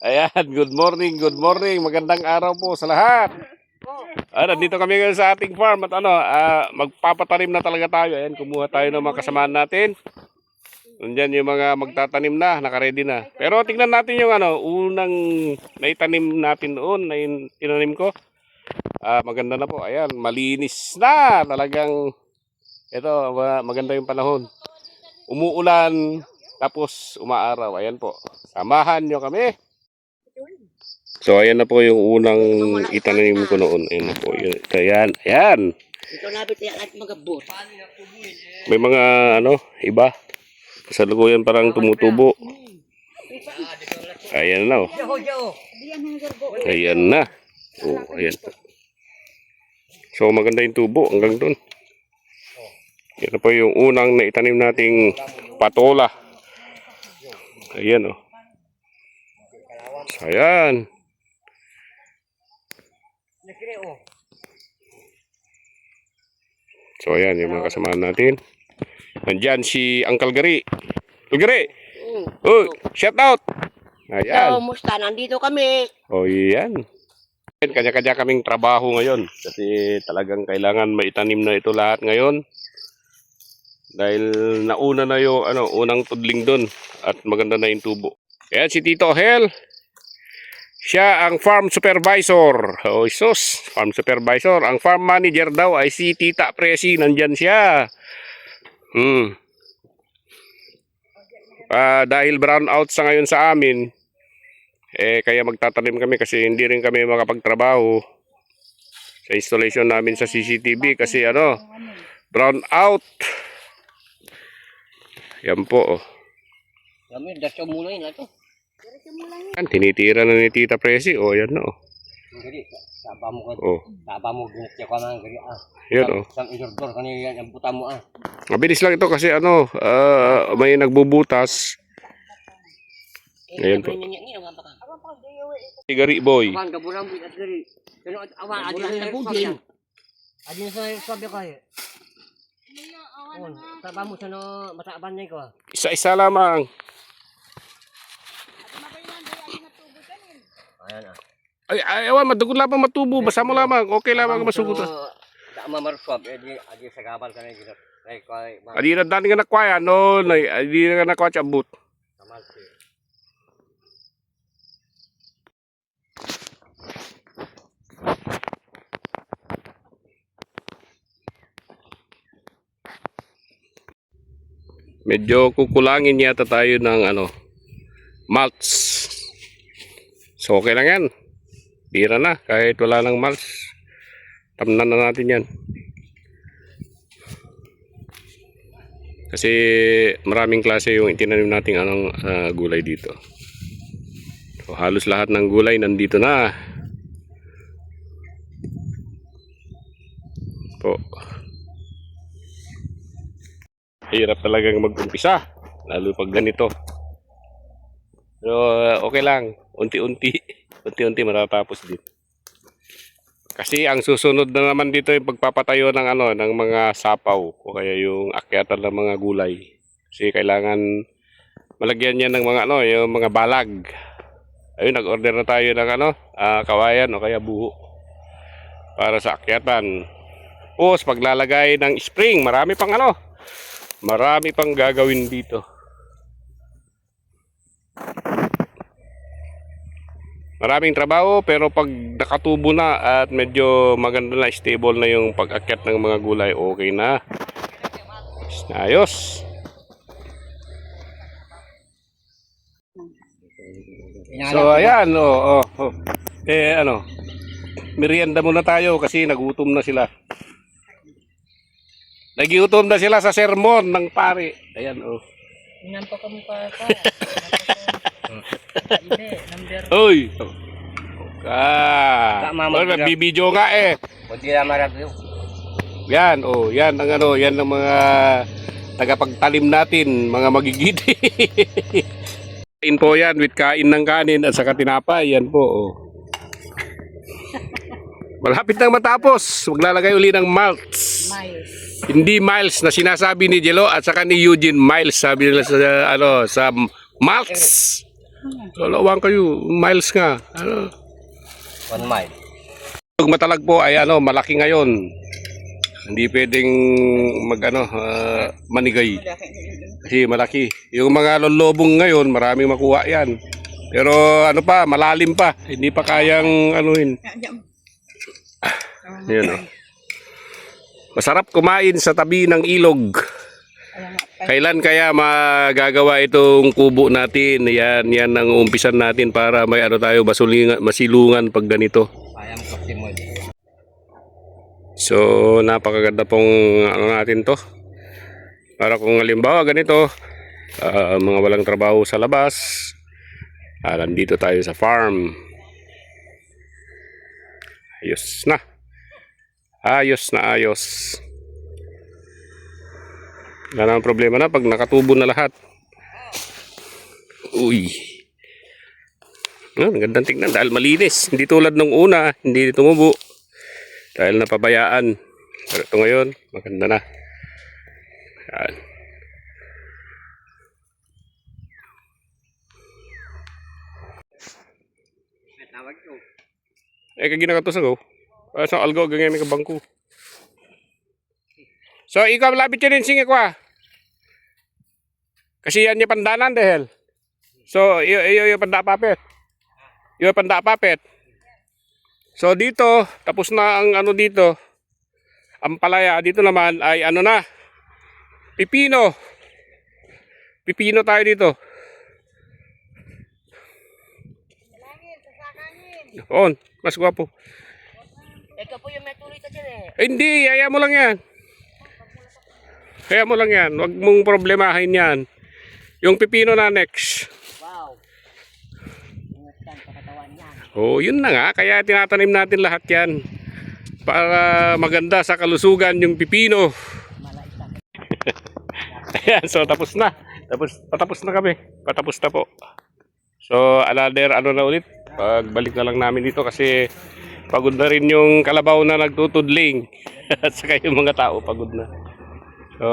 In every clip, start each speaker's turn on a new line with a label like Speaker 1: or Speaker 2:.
Speaker 1: Ayan, good morning, good morning. Magandang araw po sa lahat. Ah, nandito kami ngayon sa ating farm at ano, ah, magpapatanim na talaga tayo. Ayan, kumuha tayo ng mga kasamaan natin. Nandyan yung mga magtatanim na, nakaredy na. Pero tingnan natin yung ano, unang naitanim natin noon, na tinanim ko. Ah, maganda na po. Ayan, malinis na. Talagang, ito, ma- maganda yung panahon. Umuulan, tapos umaaraw. Ayan po. Samahan nyo kami. So, ayan na po yung unang itanim ko noon. Ayan na po. Yun. Ayan, ayan. May mga ano, iba. Sa lukuyan parang tumutubo. Ayan na oh. Ayan na. Oh, ayan. So maganda yung tubo hanggang doon. Yan na po yung unang naitanim nating patola. Ayan oh. So, ayan. So ayan yung mga kasamahan natin. Nandyan si Uncle Gary. Uncle Gary! Oh, shout out! Ayan.
Speaker 2: musta? Nandito kami.
Speaker 1: O yan. Kanya-kanya kaming trabaho ngayon kasi talagang kailangan maitanim na ito lahat ngayon. Dahil nauna na yung ano, unang tudling doon at maganda na yung tubo. Ayan si Tito Hel. Siya ang farm supervisor. O sus, farm supervisor. Ang farm manager daw ay si Tita Presi. Nandyan siya. Hmm. Ah, dahil brown out sa ngayon sa amin, eh, kaya magtatanim kami kasi hindi rin kami makapagtrabaho sa installation namin sa CCTV kasi ano, brown out. Yan po. Oh.
Speaker 2: Kami, dasyo muna yun ito.
Speaker 1: Yan, tinitira na ni Tita Presi. Oh, yan na. Oh.
Speaker 2: Gari, saba mo ka.
Speaker 1: oh.
Speaker 2: Saba mo, ginatya ka man. Gari, ah.
Speaker 1: Yan oh.
Speaker 2: Sam idordor ka niya yan, ang buta mo, ah.
Speaker 1: Mabilis lang ito kasi ano, ah, may nagbubutas. Ayan po.
Speaker 2: Niya, niya, niya, baka.
Speaker 1: Si Gary Boy.
Speaker 2: Awan, gabulang bit at gari. Pero, awan, adi na sa sabi. Na ka, eh. Oh, saba mo sa no, mataaban niya ko, ah.
Speaker 1: Isa-isa lamang.
Speaker 2: Ayan, ah.
Speaker 1: Ay, ay, awan, madugo lamang matubo. Basta mo lamang. Okay lamang masugutan.
Speaker 2: Tama maruswab, edi, adi sa gabal ka na ma,
Speaker 1: Adi na dati nga nakwaya, no, na, adi na nga nakwaya sa abot.
Speaker 2: tamal si.
Speaker 1: Medyo kukulangin yata tayo ng ano, malts. So okay lang yan. Bira na, kahit wala ng malts. Tamnan na natin yan. Kasi maraming klase yung itinanim nating anong ah, gulay dito. So halos lahat ng gulay nandito na. Hirap talagang mag-umpisa. Lalo pag ganito. Pero uh, okay lang. Unti-unti. Unti-unti matatapos din. Kasi ang susunod na naman dito yung pagpapatayo ng ano ng mga sapaw o kaya yung akyatan ng mga gulay. Kasi kailangan malagyan niya ng mga ano, yung mga balag. Ayun, nag-order na tayo ng ano, ah, kawayan o kaya buho para sa akyatan. Tapos paglalagay ng spring, marami pang ano, Marami pang gagawin dito. Maraming trabaho pero pag nakatubo na at medyo maganda na stable na yung pag-akyat ng mga gulay, okay na. Ayos. So ayan, oh, oh, oh. Eh ano, merienda muna tayo kasi nagutom na sila. Nagiutom na sila sa sermon ng pare. Ayan, oh.
Speaker 2: Inampa ka mo pa number.
Speaker 1: Uy! Ah,
Speaker 2: Tama, mag-
Speaker 1: nagbibideo nga eh.
Speaker 2: Buti na marami
Speaker 1: Yan, oh, yan ang ano, yan ang mga tagapagtalim natin, mga magigiti. Kain po yan with kain ng kanin at saka tinapay, yan po, oh. Malapit nang matapos, maglalagay uli ng malts.
Speaker 2: Miles.
Speaker 1: Hindi miles na sinasabi ni Jello at saka ni Eugene miles sabi nila sa ano sa Miles! Lolawang kayo. Miles nga. Ano?
Speaker 2: One mile.
Speaker 1: Pag matalag po ay ano, malaki ngayon. Hindi pwedeng mag ano, ah, manigay. Kasi malaki. Yung mga lolobong ngayon, maraming makuha yan. Pero ano pa, malalim pa. Hindi pa kayang anuhin. Yan oh. Masarap kumain sa tabi ng ilog. Kailan kaya magagawa itong kubo natin? Yan, yan ang umpisan natin para may ano tayo, masulingan, masilungan pag ganito. So, napakaganda pong ano natin to. Para kung halimbawa ganito, ah, mga walang trabaho sa labas, ah, nandito tayo sa farm. Ayos na. Ayos na ayos. Wala namang problema na pag nakatubo na lahat. Uy. Ang gandang tingnan dahil malinis. Hindi tulad nung una, hindi tumubo. Dahil napabayaan. Pero ito ngayon, maganda na. Yan. Eh, kagina ka to. Ah, sa algo, ganyan ka bangko. So, ikaw labit yun yung singi ko ah. Kasi yan yung pandanan dahil. So, iyo iyo yung panda papet. Iyo panda papet. So, dito, tapos na ang ano dito. Ang palaya, dito naman ay ano na. Pipino. Pipino tayo dito. On, mas gwapo.
Speaker 2: Ikaw po yung may tuloy sa dyan eh.
Speaker 1: Hindi, kaya mo lang yan. Kaya mo lang yan. Huwag mong problemahin yan. Yung pipino na next.
Speaker 2: Wow. Ingat yan sa katawan yan.
Speaker 1: Oh, yun na nga. Kaya tinatanim natin lahat yan. Para maganda sa kalusugan yung pipino. Ayan, so tapos na. Tapos, patapos na kami. Patapos na po. So, another ano na ulit. Pagbalik na lang namin dito kasi pagod na rin yung kalabaw na nagtutudling. At saka yung mga tao pagod na. So,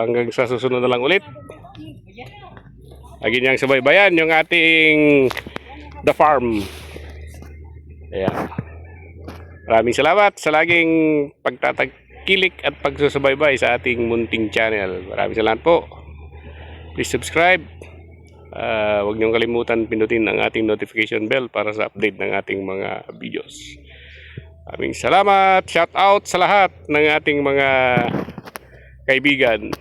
Speaker 1: hanggang sa susunod na lang ulit. Lagi niyang subaybayan yung ating The Farm. Ayan. Maraming salamat sa laging pagtatagkilik at pagsusubaybay sa ating munting channel. Maraming salamat po. Please subscribe. Ah, huwag niyong kalimutan pindutin ang ating notification bell para sa update ng ating mga videos. Maraming salamat. Shout out sa lahat ng ating mga kaibigan.